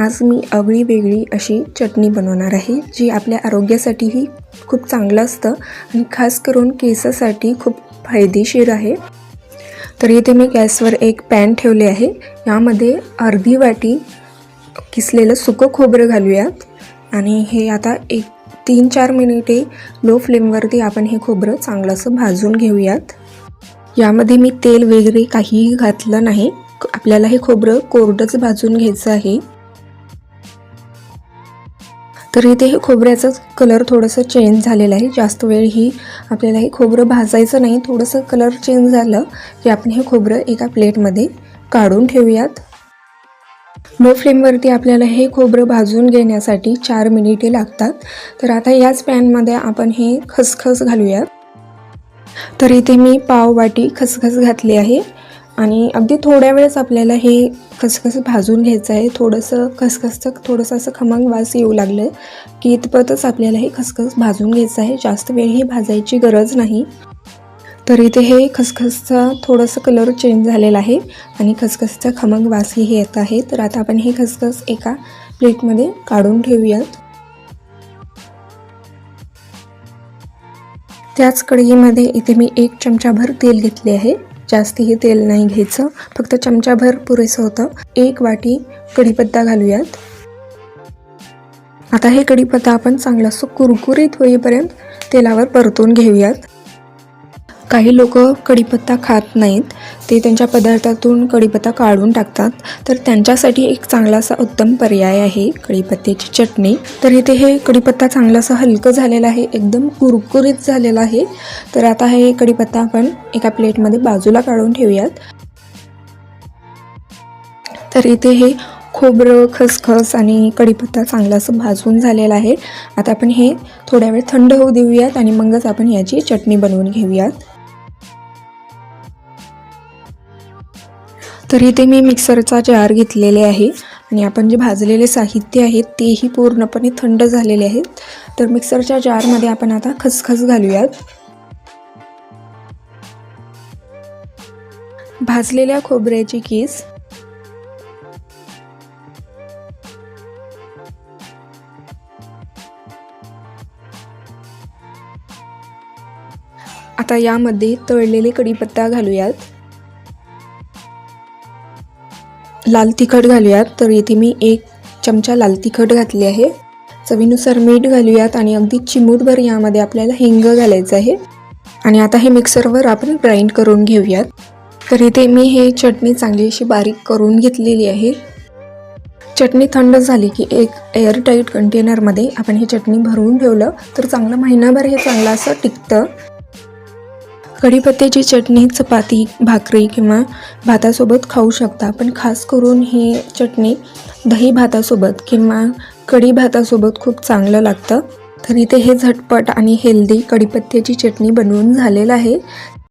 आज मी आगळी वेगळी अशी चटणी बनवणार आहे जी आपल्या आरोग्यासाठीही खूप चांगलं असतं आणि खास करून केसासाठी खूप फायदेशीर आहे. तर इथे मी गॅसवर एक पॅन ठेवले आहे. यामध्ये अर्धी वाटी किसलेलं सुकं खोबरं घालूयात. आणि हे आता एक तीन चार मिनिटे लो फ्लेमवरती आपण हे खोबरं चांगलंसं भाजून घेऊयात. यामध्ये मी तेल वगैरे काहीही घातलं नाही. आपल्याला हे खोबरं कोरडंच भाजून घ्यायचं आहे. तर इथे हे खोबऱ्याचं कलर थोडंसं चेंज झालेलं आहे. जास्त वेळ ही आपल्याला हे खोबरं भाजायचं नाही. थोडंसं कलर चेंज झालं की आपण हे खोबरं एका प्लेटमध्ये काढून ठेवूयात. लो फ्लेमवरती आपल्याला हे खोबरं भाजून घेण्यासाठी चार मिनिटे लागतात. तर आता याच पॅनमध्ये आपण हे खसखस घालूयात. तर इथे मी पाव वाटी खसखस घातली आहे. आणि अगदी थोड्या वेळेस आपल्याला हे खसखस भाजून घ्यायचं आहे. थोडंसं खसखसचं थोडंसं असं खमंग वास येऊ लागलं की इतपतच आपल्याला हे खसखस भाजून घ्यायचं आहे. जास्त वेळ हे भाजायची गरज नाही. तर इथे हे खसखसचा थोडंसं कलर चेंज झालेला आहे आणि खसखसचा खमंग वासही येत आहे. तर आता आपण हे खसखस एका प्लेटमध्ये काढून ठेवूयात. त्याच कढईमध्ये इथे मी एक चमचाभर तेल घेतले आहे. जास्तीही तेल नाही घ्यायचं. फक्त चमचाभर पुरेसं होतं. एक वाटी कढीपत्ता घालूयात. आता हे कढीपत्ता आपण चांगलं असं कुरकुरीत होईपर्यंत तेलावर परतून घेऊयात. काही लोक कढीपत्ता खात नाहीत. ते त्यांच्या पदार्थातून कढीपत्ता काढून टाकतात. तर त्यांच्यासाठी एक चांगला असा उत्तम पर्याय आहे कढीपत्त्याची चटणी. तर इथे हे कढीपत्ता चांगला हलकं झालेलं आहे. एकदम कुरकुरीत झालेलं आहे. तर आता हे कढीपत्ता आपण एका प्लेटमध्ये बाजूला काढून ठेवूयात. तर इथे हे खोबरं खसखस आणि कढीपत्ता चांगला असं भाजून झालेलं आहे. आता आपण हे थोड्या वेळ थंड होऊ देऊयात आणि मगच आपण याची चटणी बनवून घेऊयात. तर इथे मी मिक्सरचा जार घेतलेले आहे. आणि आपण जे भाजलेले साहित्य आहेत तेही पूर्णपणे थंड झालेले आहेत तर मिक्सरच्या जारमध्ये आपण आता खसखस घालूयात. भाजलेल्या खोबऱ्याची केस. आता यामध्ये तळलेले कढीपत्ता घालूयात. लाल तिखट घालूयात. तर इथे मी एक चमचा लाल तिखट घातली आहे. चवीनुसार मीठ घालूयात आणि अगदी चिमूटभर यामध्ये आपल्याला हिंग घालायचं आहे. आणि आता हे मिक्सरवर आपण ग्राइंड करून घेऊयात. तर इथे मी हे चटणी चांगली अशी बारीक करून घेतलेली आहे. चटणी थंड झाली की एक एअरटाईट कंटेनरमध्ये आपण ही चटणी भरवून ठेवलं तर चांगलं महिनाभर हे चांगलं असं टिकतं. कढीपत्त्याची चटणी चपाती भाकरी किंवा भातासोबत खाऊ शकता. पण खास करून ही चटणी दही भातासोबत किंवा कढी भातासोबत खूप चांगलं लागतं. तर इथे हे झटपट आणि हेल्दी कढीपत्त्याची चटणी बनवून झालेलं आहे.